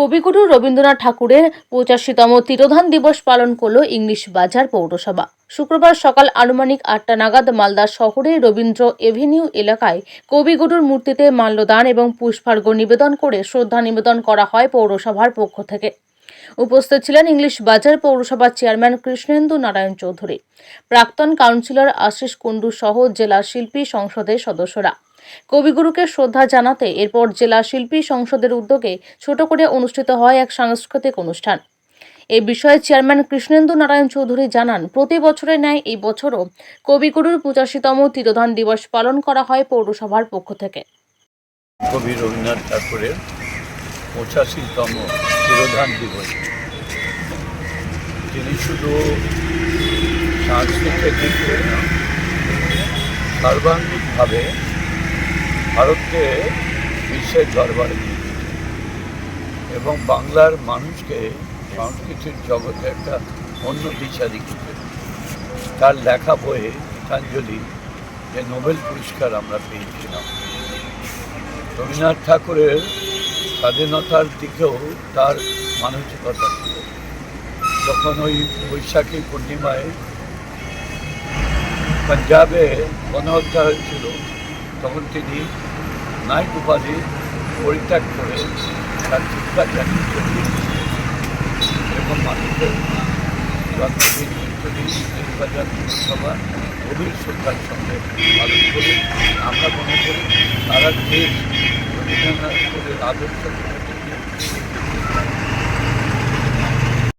কবিগুরু রবীন্দ্রনাথ ঠাকুরের পঁচাশিতম তিরোধান দিবস পালন করল ইংলিশ বাজার পৌরসভা। শুক্রবার সকাল আনুমানিক আটটা নাগাদ মালদা শহরের রবীন্দ্র এভিনিউ এলাকায় কবিগুরুর মূর্তিতে মাল্যদান এবং পুষ্পার্ঘ্য নিবেদন করে শ্রদ্ধা নিবেদন করা হয় পৌরসভার পক্ষ থেকে। উপস্থিত ছিলেন ইংলিশ বাজার পৌরসভার চেয়ারম্যান কৃষ্ণেন্দু নারায়ণ চৌধুরী। প্রাক্তন কাউন্সিলর আশিস কুণ্ডু সহ জেলা শিল্পী সংসদের সদস্যরা। কবিগুরুকে শ্রদ্ধা জানাতে এরপর জেলা শিল্পী সংসদের উদ্যোগে ছোট করে অনুষ্ঠিত হয় এক সাংস্কৃতিক অনুষ্ঠান। এ বিষয়ে চেয়ারম্যান কৃষ্ণেন্দু নারায়ণ চৌধুরী জানান, প্রতি বছরের ন্যায় এই বছরও কবিগুরুর পঁচাশিতম তিরোধান দিবস পালন করা হয় পৌরসভার পক্ষ থেকে। কবি রবীন্দ্রনাথ ঠাকুরের পঁচাশিতম তিরোধান দিবস। তিনি শুধু সাংস্কৃতিক দিক থেকে সর্বাঙ্গিকভাবে ভারতকে বিশ্বের দরবারে এবং বাংলার মানুষকে সংস্কৃতির জগতে একটা অন্য দিশা দেখিয়েছেন। তার লেখা বইয়ে গীতাঞ্জলি যে নোবেল পুরস্কার আমরা পেয়েছিলাম। রবীন্দ্রনাথ ঠাকুরের স্বাধীনতার দিকেও তার মানসিকতা ছিল। যখন ওই বৈশাখী পূর্ণিমায় পাঞ্জাবে গণহত্যা হয়েছিল তখন তিনি নাইট উপাধি পরিত্যাগ করে তার চিৎকার জানিয়ে মানুষের সভা সঙ্গে করে। আমরা মনে করি সারা দেশ Lembra, aposentado,